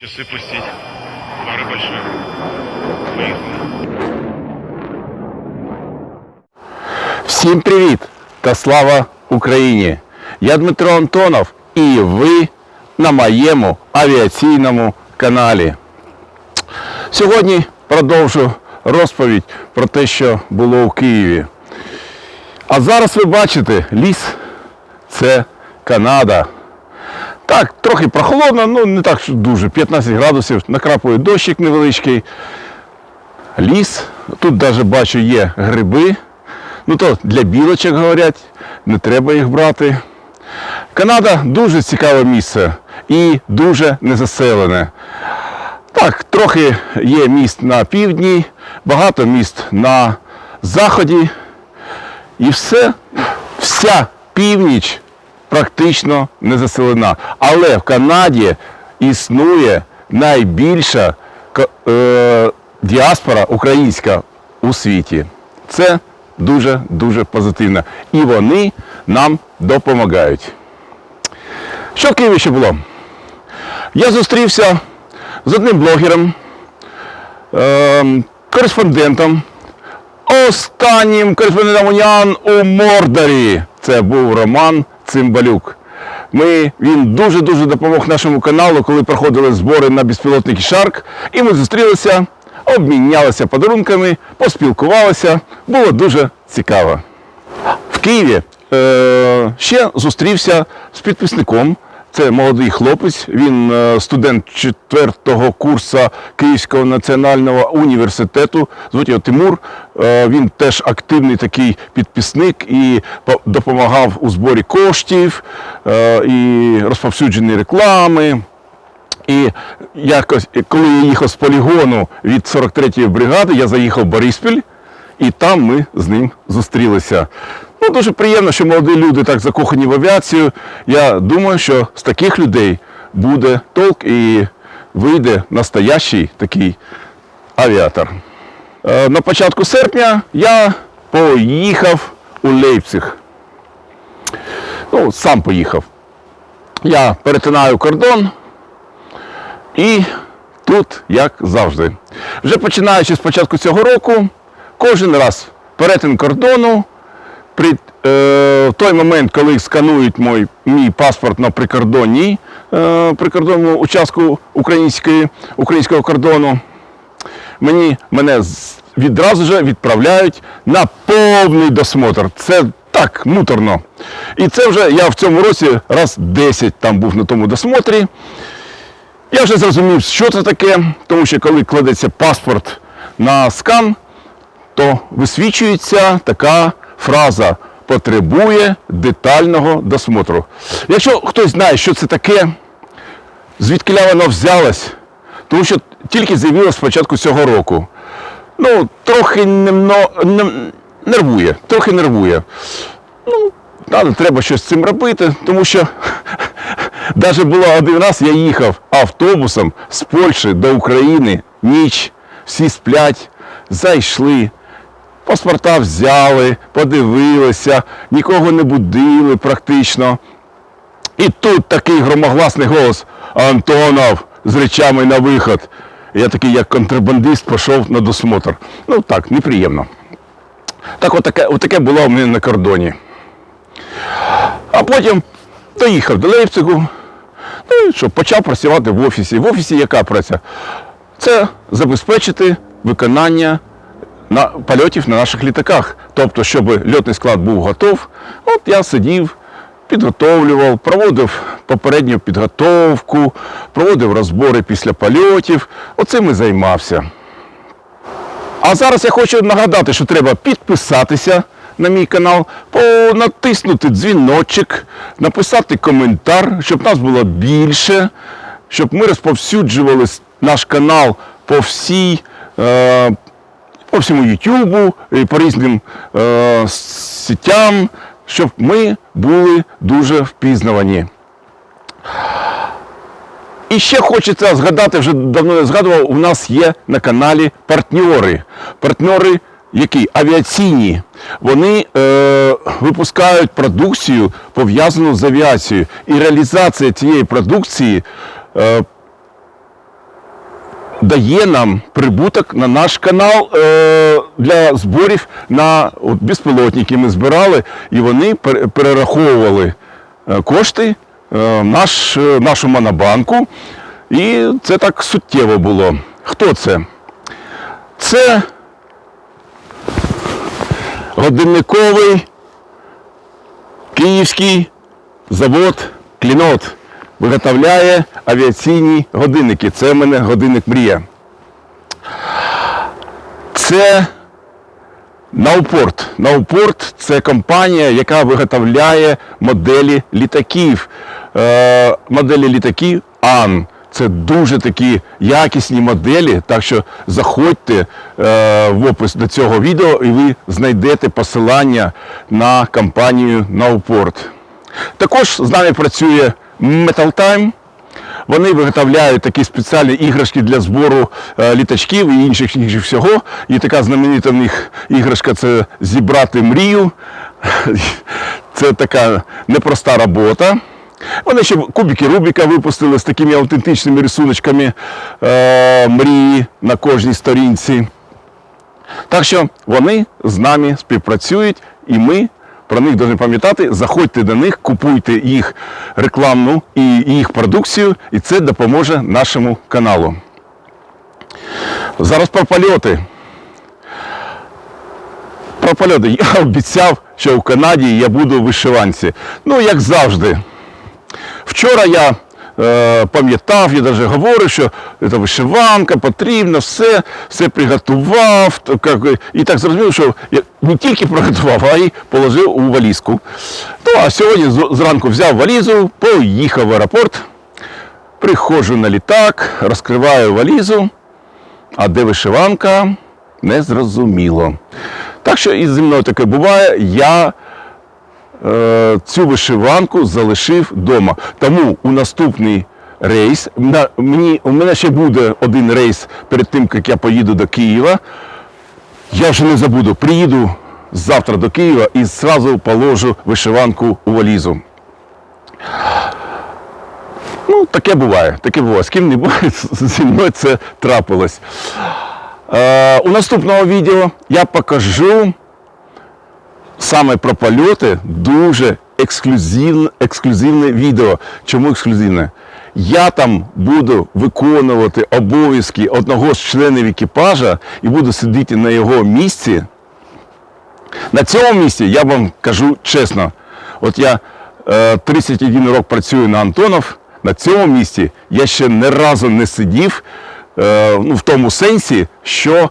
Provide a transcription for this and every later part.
Часы пустить. Пары большие. Поехали. Всім привіт та слава Україні! Я Дмитро Антонов і ви на моєму авіаційному каналі. Сьогодні продовжу розповідь про те, що було у Києві. А зараз ви бачите, ліс це Канада. Так, трохи прохолодно, ну не так дуже, 15 градусів, накрапує дощик невеличкий. Ліс, тут навіть бачу є гриби. Ну то для білочок говорять, не треба їх брати. Канада дуже цікаве місце і дуже незаселене. Так, трохи є міст на півдні, багато міст на заході. І все, вся північ практично не заселена. Але в Канаді існує найбільша е, діаспора українська у світі. Це дуже-дуже позитивно. І вони нам допомагають. Що в Києві ще було? Я зустрівся з одним блогером, ем, кореспондентом, останнім кореспондентом Уніан у Мордорі. Це був Роман Цимбалюк. Ми, він дуже-дуже допомог нашому каналу, коли проходили збори на безпілотники Шарк. І ми зустрілися, обмінялися подарунками, поспілкувалися. Було дуже цікаво. В Києві е, ще зустрівся з підписником. Це молодий хлопець, він е, студент четвертого курсу Київського національного університету. Звуть його Тимур. Е, він теж активний такий підписник і допомагав у зборі коштів е, і розповсюдженні реклами. І якось, коли я їхав з полігону від 43-ї бригади, я заїхав в Бориспіль, і там ми з ним зустрілися. Ну, дуже приємно, що молоді люди так закохані в авіацію. Я думаю, що з таких людей буде толк і вийде настоящий такий авіатор. Е, На початку серпня я поїхав у Лейпциг. Ну, сам поїхав. Я перетинаю кордон, і тут, як завжди. Вже починаючи з початку цього року, кожен раз перетин кордону, при е, той момент, коли сканують мій, мій паспорт на прикордонній е, прикордонному участку української, українського кордону, мені, мене відразу же відправляють на повний досмотр. Це так муторно. І це вже я в цьому році раз 10 там був на тому досмотрі. Я вже зрозумів, що це таке, тому що коли кладеться паспорт на скан, то висвічується така фраза потребує детального досмотру. Якщо хтось знає, що це таке, звідки воно взялось, тому що тільки з'явилось з початку цього року. Ну, трохи немно, нем- нервує, трохи нервує. Ну, але треба щось з цим робити, тому що навіть було один раз, я їхав автобусом з Польщі до України, ніч, всі сплять, зайшли, паспорта взяли, подивилися, нікого не будили практично. І тут такий громогласний голос Антонов з речами на виход. Я такий, як контрабандист, пішов на досмотр. Ну так, неприємно. Так, отаке, отаке було у мене на кордоні. А потім доїхав до Лейпцигу. Ну і що, почав працювати в офісі. В офісі яка праця? Це забезпечити виконання на, польотів на наших літаках. Тобто, щоб льотний склад був готов, от я сидів, підготовлював, проводив попередню підготовку, проводив розбори після польотів. Оцим і займався. А зараз я хочу нагадати, що треба підписатися на мій канал, натиснути дзвіночок, написати коментар, щоб нас було більше, щоб ми розповсюджували наш канал по всій. Е, по всьому Ютубу, по різним е, сетям, щоб ми були дуже впізнавані. І ще хочеться згадати, вже давно не згадував, у нас є на каналі партньори. Партньори, які авіаційні. Вони е, випускають продукцію, пов'язану з авіацією. І реалізація цієї продукції е, дає нам прибуток на наш канал е, для зборів на от, безпілотники. Ми збирали і вони перераховували е, кошти е, наш, е, нашу монобанку. І це так суттєво було. Хто це? Це годинниковий київський завод Клінот виготовляє авіаційні годинники. Це в мене годинник Мрія. Це Наупорт. Наупорт це компанія, яка виготовляє моделі літаків. Е, моделі літаків АН. Це дуже такі якісні моделі, так що заходьте е, в опис до цього відео і ви знайдете посилання на компанію Наупорт. Також з нами працює Metal Time. Вони виготовляють такі спеціальні іграшки для збору е, літачків і інших, інших всього. І така знаменита в них іграшка це зібрати мрію. Це така непроста робота. Вони ще кубики Рубіка випустили з такими автентичними рисуночками е, мрії на кожній сторінці. Так що вони з нами співпрацюють, і ми про них дуже пам'ятати. Заходьте до них, купуйте їх рекламну і їх продукцію, і це допоможе нашому каналу. Зараз про польоти. Про польоти. Я обіцяв, що в Канаді я буду в вишиванці. Ну, як завжди. Вчора я пам'ятав, я навіть говорив, що це вишиванка потрібна, все, все приготував. І так зрозумів, що я не тільки приготував, а й положив у валізку. Ну, а сьогодні зранку взяв валізу, поїхав в аеропорт, приходжу на літак, розкриваю валізу, а де вишиванка, не зрозуміло. Так що і зі мною таке буває, я е, цю вишиванку залишив вдома. Тому у наступний рейс, на- мені, у мене ще буде один рейс перед тим, як я поїду до Києва. Я вже не забуду, приїду завтра до Києва і зразу положу вишиванку у валізу. Ну, таке буває, таке буває. З ким не буває, зі мною це трапилось. Е, у наступному відео я покажу саме про польоти дуже ексклюзивне, ексклюзивне відео. Чому ексклюзивне? Я там буду виконувати обов'язки одного з членів екіпажа і буду сидіти на його місці. На цьому місці я вам кажу чесно, от я е, 31 рок працюю на Антонов, на цьому місці я ще не разу не сидів е, ну, в тому сенсі, що е,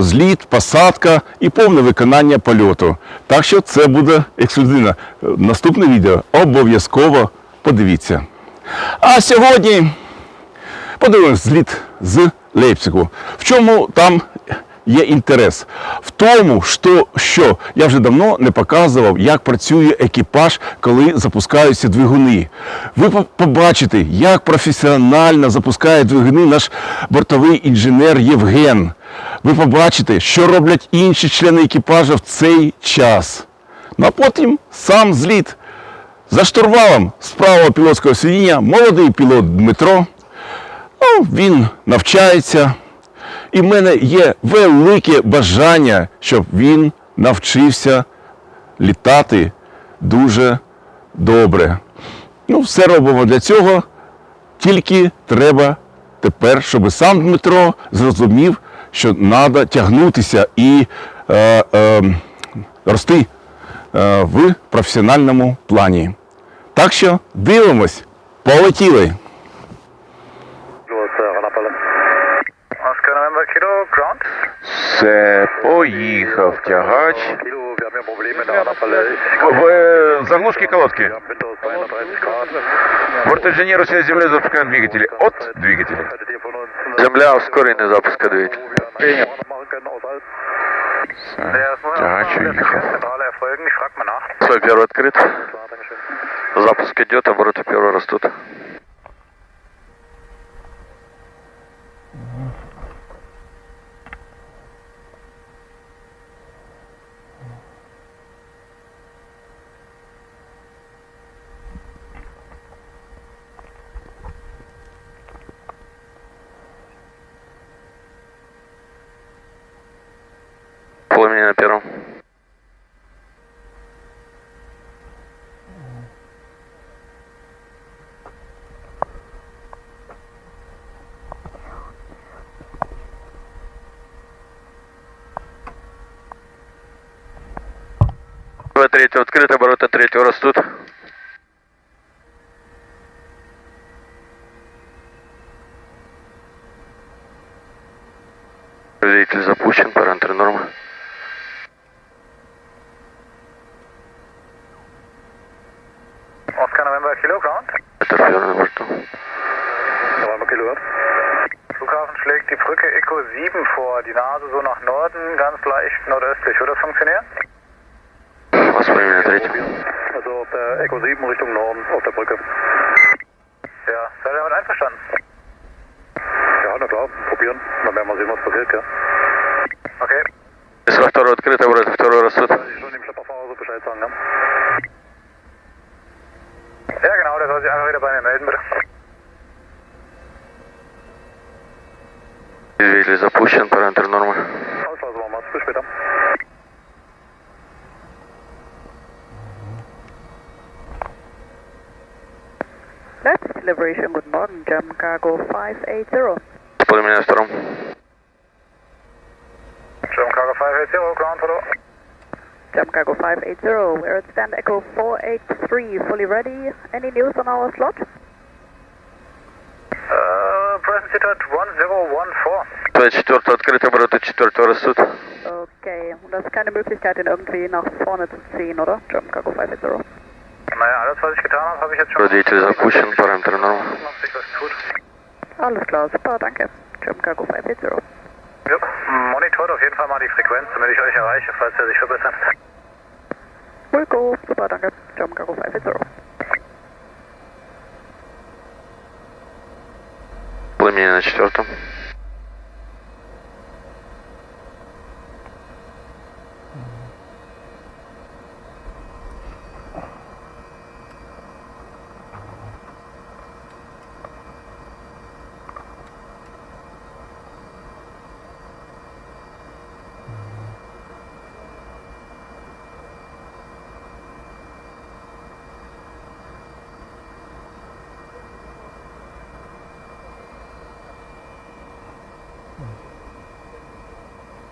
зліт, посадка і повне виконання польоту. Так що це буде ексклюзивно. Е, Наступне відео обов'язково подивіться. А сьогодні подивимось зліт з Лейпцигу. В чому там є інтерес? В тому, що, що я вже давно не показував, як працює екіпаж, коли запускаються двигуни. Ви побачите, як професіонально запускає двигуни наш бортовий інженер Євген. Ви побачите, що роблять інші члени екіпажа в цей час. Ну а потім сам зліт. За штурвалом з правого пілотського сидіння молодий пілот Дмитро. Ну, він навчається. І в мене є велике бажання, щоб він навчився літати дуже добре. Ну, все робимо для цього. Тільки треба тепер, щоб сам Дмитро зрозумів, що треба тягнутися і е, е, рости е, в професіональному плані. Так що дивимось, полетіли. Все, поехал тягач. В заглушке колодки. Бортинженеру все землю запускает двигатели. От двигателя. Земля ускоренный запуск двигателя. Принял. Тягач уехал. Свой первый открыт. Запуск идет, обороты первые растут. В третьего открыто, обороты третьего растут. Двигатель запущен, параметры нормы. Oscar November Kilo Ground. Это Фьор на борту. November Kilo. Flughafen schlägt die Brücke Echo 7 vor, die Nase so nach Norden, ganz leicht nordöstlich. Würde das funktionieren? Воспринимание третьего. Also auf der Echo 7 Richtung Norden auf der Brücke. Ja, seid ihr damit einverstanden? Ja, na klar, probieren. Dann werden wir sehen, was passiert, ja. Okay. Если во второй открыто, обороты второй растут. Soll ich schon dem Schlepperfahrer so Bescheid sagen, ne? Ja, genau, der soll sich einfach wieder bei mir melden, bitte. Двигатель запущен, параметры нормы. Alles klar, so machen wir's. Bis später. Liberation, guten Morgen, German Cargo 580. Воспринимание на втором. German Cargo 580, ground, hello. German Cargo 580, we're at stand Echo 483, fully ready. Any news on our slot? Uh, present seat at 1014. Твоя четвертая открыта, обороты четвертого растут. Okay, und das ist keine Möglichkeit, ihn irgendwie nach vorne zu ziehen, oder? German Cargo 580. Naja, alles, was ich getan habe, habe ich jetzt schon. Двигатель запущен, параметры нормы. Ob sich was tut. Alles klar, super, danke. German Cargo 580. Ja, monitort auf jeden Fall mal die Frequenz, damit ich euch erreiche, falls er sich verbessert. Will go, super, danke. German Cargo 580. Пламени на четвертом.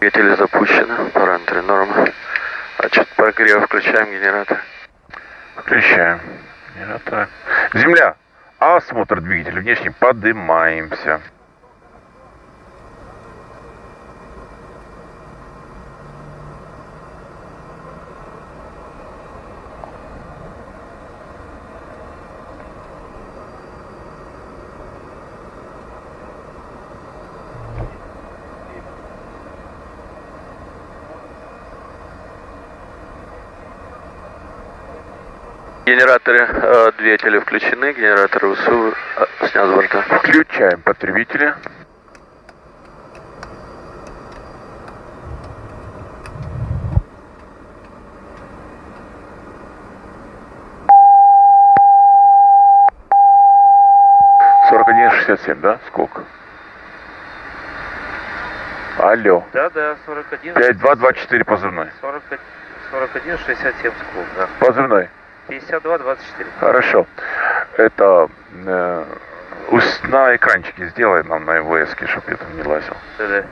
Двигатели запущены, параметры нормы. Отчет прогрева, включаем генератор. Включаем. Генератор. Земля. Осмотр двигателя внешне. Подымаемся. Генераторы, э, двигатели включены, генераторы УСУ э, снят с борта. Включаем потребители. Сорок один шестьдесят семь, да? Сколько? Алло. Да, да, 41, Пять два два четыре позывной. 41, 41 67 скул, да. Позывной. 52, 24. Хорошо. Это э, на экранчике сделай нам на ИВС, чтобы я там не лазил. Да-да.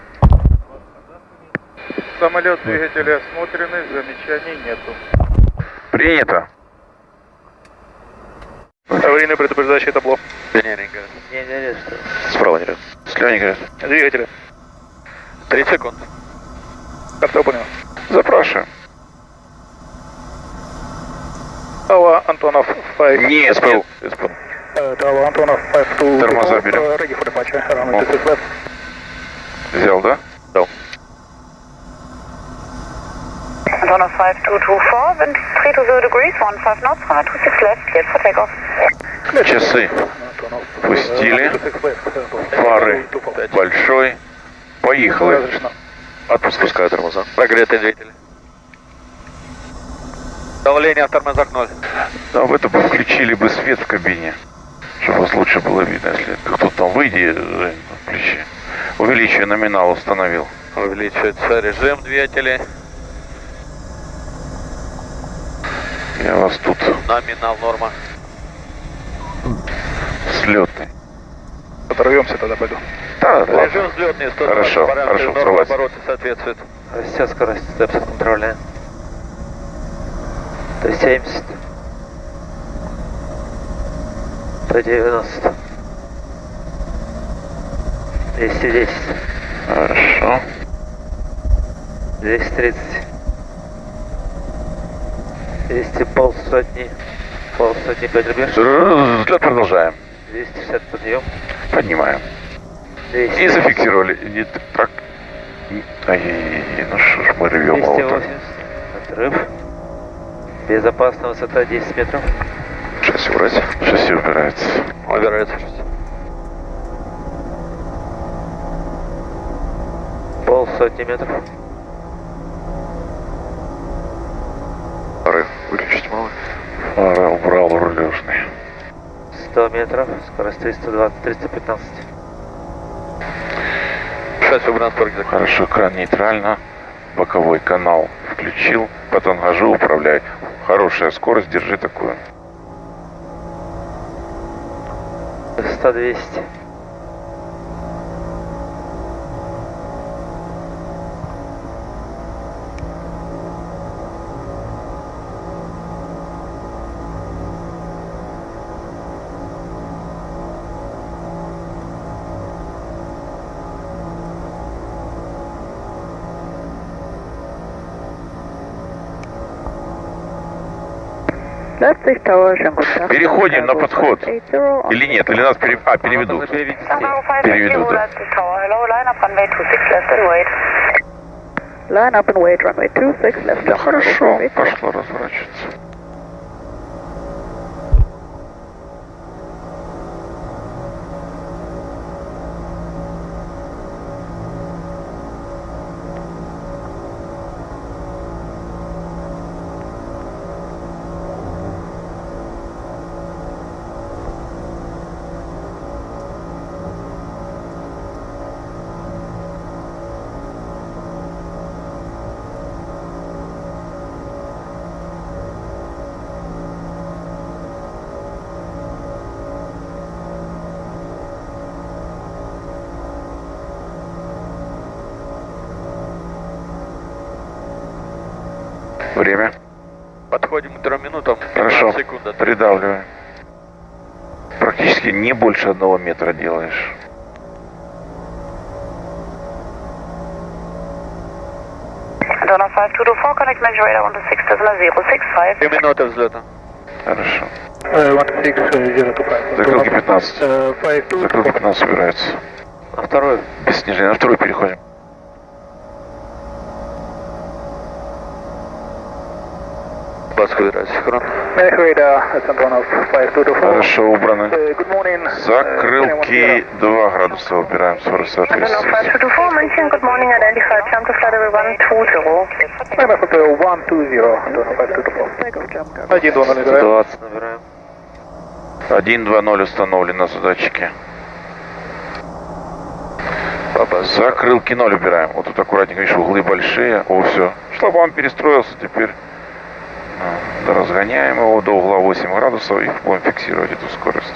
Самолет, двигатели осмотрены, замечаний нету. Принято. Аварийное предупреждающее табло. Инженеринга. Не-не-не, что? Справа не Слёни говорят. Двигатели. 30 секунд. Понял. Запрашиваем. Tower Антонов 5. Нет, СПУ. СПУ. Uh, Tower Антонов 5 to Тормоза берем. ready for departure. Around О. 56 left. Взял, да? Antonov 5224, wind 320 degrees, 15 knots, 126 left, cleared for takeoff. Часы. Пустили. 126 left. uh, Фары. 245. Большой. Поехали. Отпускаю тормоза. Прогретые двигатели. Давление а в тормозах 0. Да, в это бы включили бы свет в кабине, чтобы вас лучше было видно, если кто-то там выйдет э, на плече. Увеличивая номинал установил. Увеличивается режим двигателя. Я вас тут. Номинал норма. Слетный. Оторвемся тогда пойду. Да, да. Режим взлетный, 120 Хорошо, хорошо, обороты соответствует. А Вся скорость степса контроля. 170. 190. 210. Хорошо. 230. 200 полсотни. Полсотни 5 рубеж. Взлет продолжаем. 260 подъем. Поднимаем. 200. И зафиксировали. Не так. Ай-яй-яй, ну что ж мы рвем его 280. Отрыв. Безопасная высота 10 метров. Шасси убрать. Шасси убирается. Убирается. Полсотни метров. Фары выключить мало. Фары убрал рулежный. 100 метров. Скорость 320, 315. Шасси убран. Хорошо, кран нейтрально. Боковой канал включил. По тангажу управляй. Хорошая скорость, держи такую. 100, Переходим на подход. Или нет, или нас пере... а, переведут. Переведут. Да. Line up and wait, runway 26 left. Да хорошо, пошло разворачиваться. Время. Подходим к 3 минутам. 15 Хорошо. секунд. Придавливаем. Практически не больше одного метра делаешь. Donner 5224, connect measure radar 126.065. 3 минуты взлета. Хорошо. Uh, 16025. Закрылки 15. Uh, 52. Закрылки 15 убираются. На вторую. Без снижения. На второй переходим. передать. Синхрон. Хорошо убраны. Закрылки 2 градуса убираем, скорость соответствует. Один два ноль набираем. Один два ноль установлено задатчики. Закрылки ноль убираем. Вот тут аккуратненько, видишь, углы большие. О, все. Шлабан перестроился теперь. Разгоняем его до угла 8 градусов и будем фиксировать эту скорость.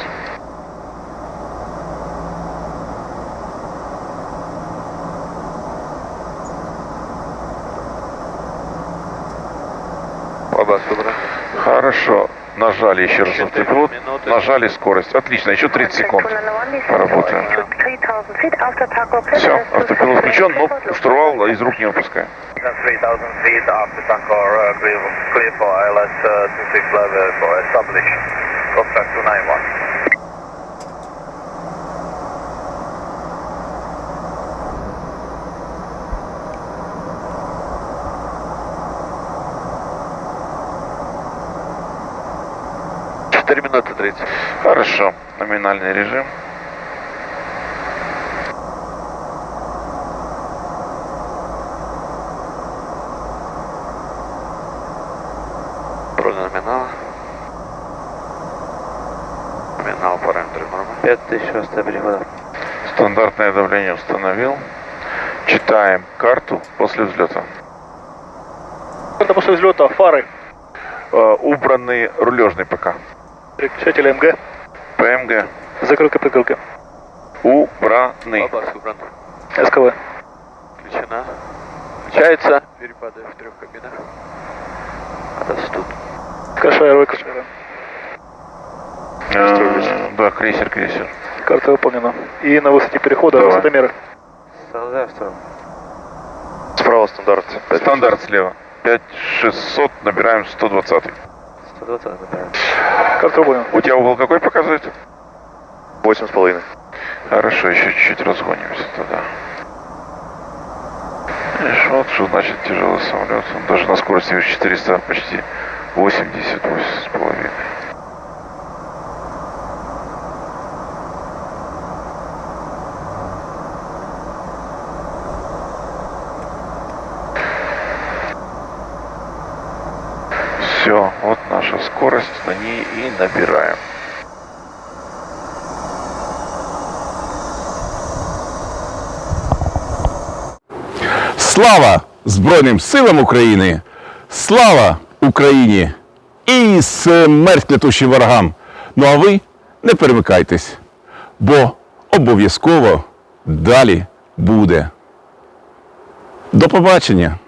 Нажали еще раз автопилот. Нажали скорость. Отлично. Еще 30 секунд. Поработаем. Все, автопилот включен, но штурвал из рук не выпускаем. 3000 feet after Sankar, uh, clear, clear for ILS uh, 26 level for establish. Contact 291. Четыре минуты 30. Хорошо. Номинальный режим. Броня номинала. Номинал параметры нормы. 5000 хвоста перехода. Стандартное давление установил. Читаем карту после взлета. Это после взлета фары. убранный рулежный ПК. Переключатель МГ. ПМГ. Закрылка прикрылка. Убранный. Абас убран. СКВ. Включена. Включается. Перепады в трех кабинах. Растут. Кашаеровый Кашаеро. Э, Да, крейсер, крейсер. Карта выполнена. И на высоте перехода Давай. высотомеры. Справа стандарт. Стандарт слева. 5600, набираем 120. 120 набираем. Карта выполнена. У тебя угол какой показывает? Восемь с половиной. Хорошо, еще чуть-чуть разгонимся. Видишь, вот что значит тяжелый самолет. Он даже на скорости 400 почти 80, 80 с половиной. Набираем. Слава Збройним силам України! Слава Україні! І смерть летучим ворогам! Ну а ви не перемикайтесь, бо обов'язково далі буде. До побачення!